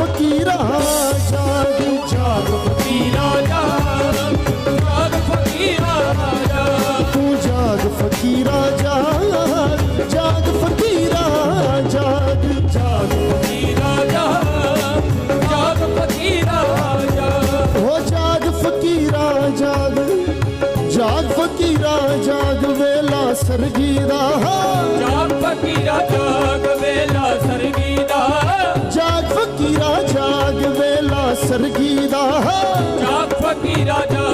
ਫਕੀਰਾ ਜਾਗੀ ਜਾਗ ਫਕੀਰਾ ਜਾਗ ਫਕੀਰਾ ਤੂੰ ਜਾਗ ਫਕੀਰਾ ਜਾਗ ਜਾਗ ਫਕੀਰਾ ਜਾਗ ਜਾਗ ਫਕੀਰਾ ਜਾਗ ਜਾਗ ਫਕੀਰਾ ਜਾਗ ਹੋ ਜਾਗ ਫਕੀਰਾ ਜਾਗ ਜਾਗ ਫਕੀਰਾ ਜਾਗ ਵੇਲਾ ਸਰਗੀਰਾ ਜਗ ਵੇਲਾ ਸਰਗੀ ਦਾ ਜਾਗ ਫਕੀਰਾ ਜਾ